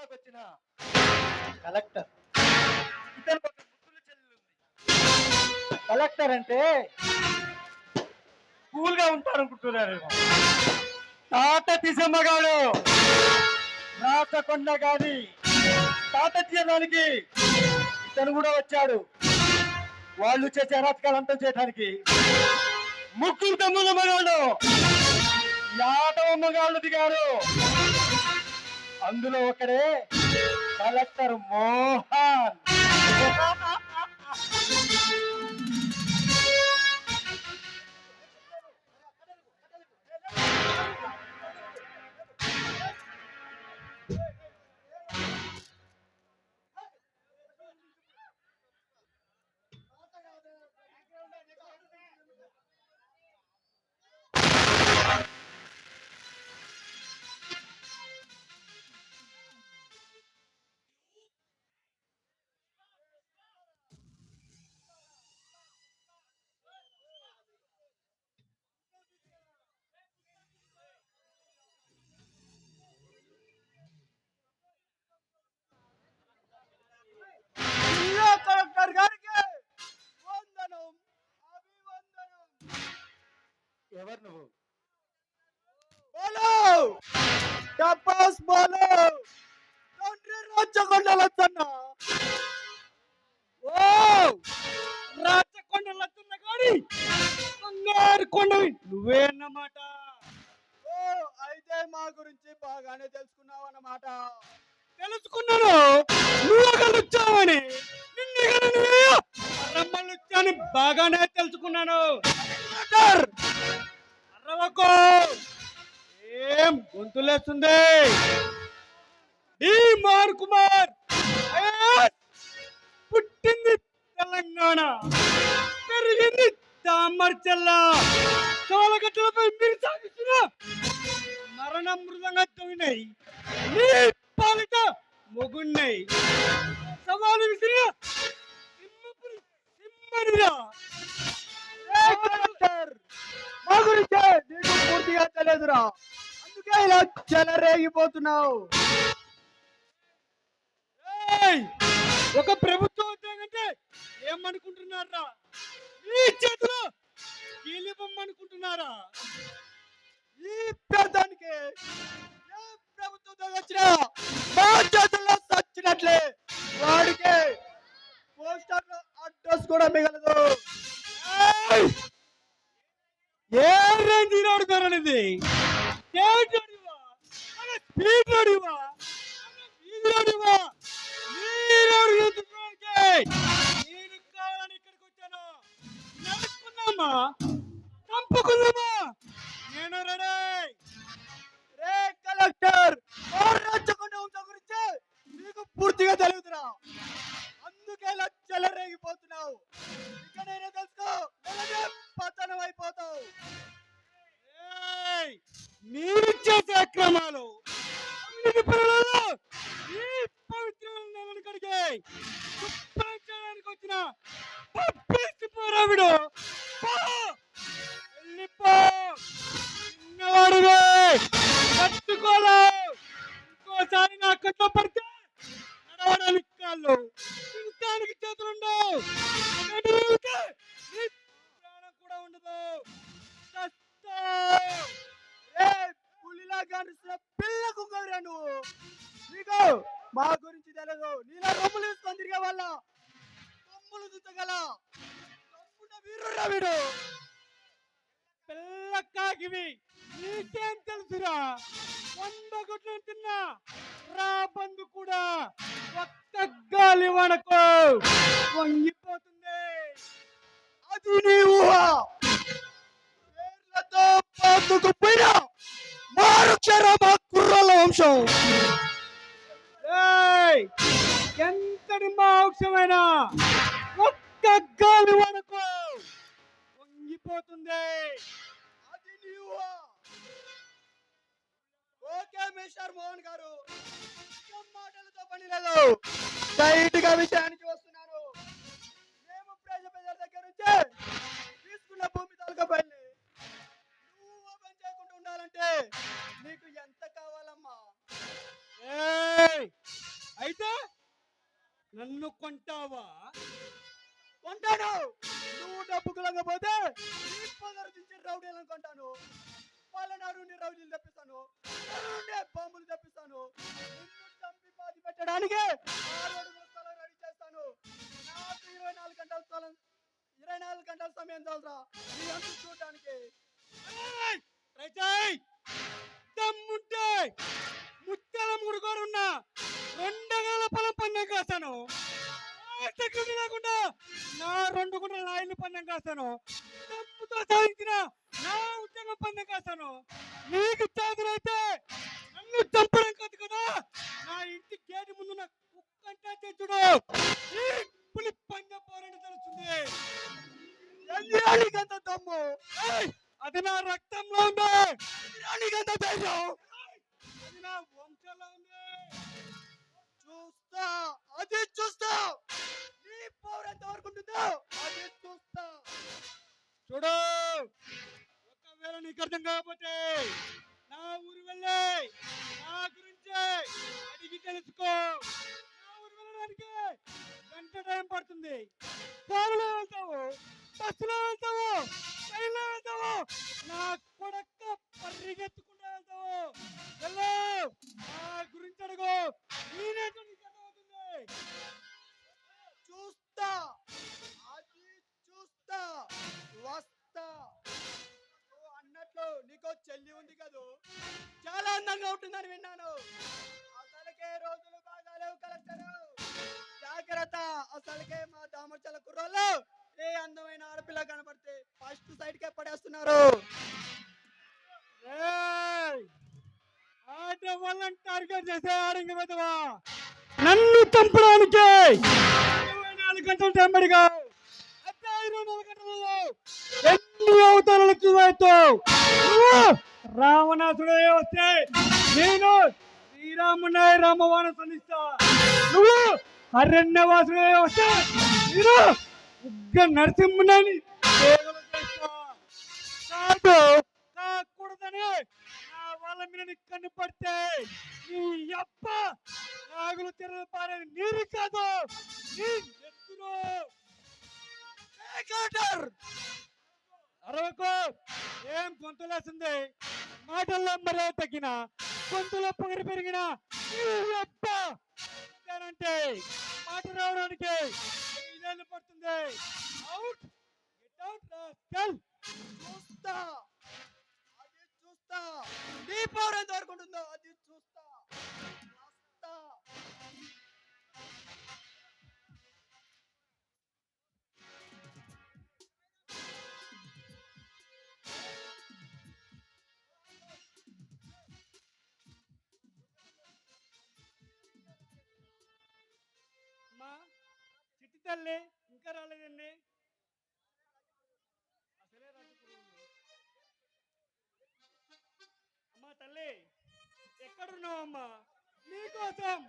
జిల్లాకు వచ్చిన కలెక్టర్. ఇతను ఒక ముద్దుల చెల్లి కలెక్టర్ అంటే? కూల్గా ఉంటారు అనుకుంటున్నారేమో తాత తీసమ్మగాడు రాచకొండ గాని తాత తీయడానికి ఇతను కూడా వచ్చాడు. వాళ్ళు చేసే అరాచకాలు అంతం చేయడానికి ముగ్గురు తమ్ముల మగాళ్ళు యాదవ మగాళ్ళు దిగారు. అందులో ఒకడే కలెక్టర్ మోహన్. కొండవి నువ్వే అన్నమాట. ఓ అయితే మా గురించి బాగానే తెలుసుకున్నావు అన్నమాట. తెలుసుకున్నాను. నువ్వు అక్కడ వచ్చావని. నిన్ను ఇక్కడ నువ్వే రమ్మలు వచ్చాని బాగానే తెలుసుకున్నాను. అరవకు! ఏం గొంతులేస్తుంది ఈ మార్ కుమార్! పుట్టింది తెలంగాణ. పెరిగింది తామర్చల్ల చోళగట్టలపై మీరు సాగిస్తున్న మరణ మృదంగా తవ్వినాయి నీ పాలిట మొగున్నాయి సవాలు విసిరిన సింహపురి సింహనిరా. మా గురించే నీకు పూర్తిగా తెలియదురా. అందుకే ఇలా చెలరేగిపోతున్నావు! ఒక ప్రభుత్వ ఉద్యోగం ఏమనుకుంటున్నారా? ఈ చేతిలో కీలిపమ్మనుకుంటున్నారా ఈ పేదానికి ఏ వచ్చినా మా చేతుల్లో సచ్చినట్లే. వాడికి పోస్టర్ అడ్రస్ కూడా మిగలదు. ఏ రేంజ్ రోడ్ కారణిది స్పీడ్ రోడివా పూర్తిగా తెలియదురా అందుకే చెలరేగిపోతున్నావు ఇక నేనే తెలుసుకో పతనం అయిపోతావు. ఏయ్! మీరు చేసే అక్రమాలు అవినీతి ఈ పవిత్రమైన నెలను కడిగే చేయడానికి వచ్చిన పోరావిడు. ప్రాణం కూడా ఉండదు. చస్తావు. ఏ పులిలా కనిపిస్తున్న పిల్ల కుక్కరా నువ్వు? నీకు మా గురించి తెలియదు నీలా రొమ్ములు తీసుకొని తిరిగే వాళ్ళ. కొమ్ములు దుత్తగల తమ్ముడ వీరుడా వీడు. పిల్ల కాకివి నీకేం తెలుసురా? వంద గుడ్లు తిన్నా. రా బంధు కూడా. ఒక్క గాలి వనకు వంగిపోతుంది. అది నీ ఊహ. పేర్లతో పాతుకుపోయిన మారుక్షరమ కుర్రల వంశం. ఏయ్! ఎంతటి మా వంశమైనా ఒక్క గాలి వరకు వంగిపోతుంది. అది నీ ఊహ. ఓకే మిస్టర్ మోహన్ గారు. మాటలతో పని లేదు. స్ట్రైట్గా విషయానికి వస్తున్నారు. మేము ప్రజ ప్రజల దగ్గర నుంచి తీసుకున్న భూమి తాలూకా పని నువ్వు ఓపెన్ చేయకుండా ఉండాలంటే నీకు ఎంత కావాలమ్మా? అయితే నన్ను కొంటావా? కొంటాను. నువ్వు డబ్బు పదరు దించి రౌడీలను కొంటాను. పలనాడు నుండి రౌడీలు తెప్పిస్తాను. పలానా బాంబులు తెప్పిస్తాను. నిన్ను చంపి పాతి పెట్టడానికి ఆరు అడుగుల రెడీ చేస్తాను. నాకు ఇరవై నాలుగు గంటల స్థలం ఇరవై నాలుగు గంటల సమయం చాలరా? నీ అంతు చూడడానికి దమ్ముంటే ముత్యాల ముడుకోరున్నా రెండు గల పొలం పందెం కాస్తాను. లేకుండా నా రెండు గుంటల నాయలు పందెం కాస్తాను. ఇంటి గేటు ముందు నా కుక్కంటే తెచ్చుడు పులి పందెం పోరాటం తెలుస్తుంది. ఎందుకంత దమ్ము? అది నా రక్తంలో ఉంది. ధైర్యం అది నా వంశంలో ఉంది. చూస్తా అది చూస్తా. నీ పవర్ ఎంత వరకు ఉంటుందో అది చూస్తా. చూడు ఒకవేళ నీకు అర్థం కాకపోతే నా ఊరు వెళ్ళే. అడిగి తెలుసుకో. వెళ్ళడానికి గంట టైం పడుతుంది. కారులో వెళ్తావు బస్సులో వెళ్తావు ట్రైన్లో వెళ్తావు నా కొడక్క పరిగెత్తుకుంటూ వెళ్తావు. వెళ్ళు. నా గురించి అడుగు. నేనే చూస్తా. అది చూస్తా. వస్తా. అన్నట్లు నీకో చెల్లి ఉంది కదూ. చాలా అందంగా ఉంటుందని విన్నాను. జాగ్రత్త. అసలుకే మా దామర్చల కుర్రోళ్ళు. ఏ అందమైన ఆడపిల్ల కనపడితే ఫస్ట్ సైడ్ కే పడేస్తున్నారు వాళ్ళని టార్గెట్ చేసే ఆడంగి పెద్దవా నన్ను చంపడానికి! నాలుగు గంటలు టెంబడిగా ఇరవై నాలుగు గంటలలో! ఎన్ని రావణాసుడే వస్తే నేను శ్రీరామునే రామవాణ సంధిస్తా. నువ్వు అరణ్యవాసుడే వస్తే మీరు ఉగ్గ నరసింహునని కాదు కాకూడదని నా వాళ్ళ మీద నీకు కన్ను పడితే నీ అప్ప నాగులు తిరగ పారేది నీరు కాదు. నీ ఎత్తులు అరవకు ఏం గొంతులేసింది మాటల్లో మరే తగ్గిన గొంతులో పొగరు పెరిగిన నీ అప్ప మాట రావడానికి ఇదేళ్ళు పడుతుంది. అవుట్ గెట్ అవుట్ రాస్కల్ చూస్తా. అది చూస్తా. నీ పవర్ వరకు తల్లి ఇంకా రాలేదండి. అసలే అమ్మా తల్లి ఎక్కడున్నావు అమ్మా నీకోసం.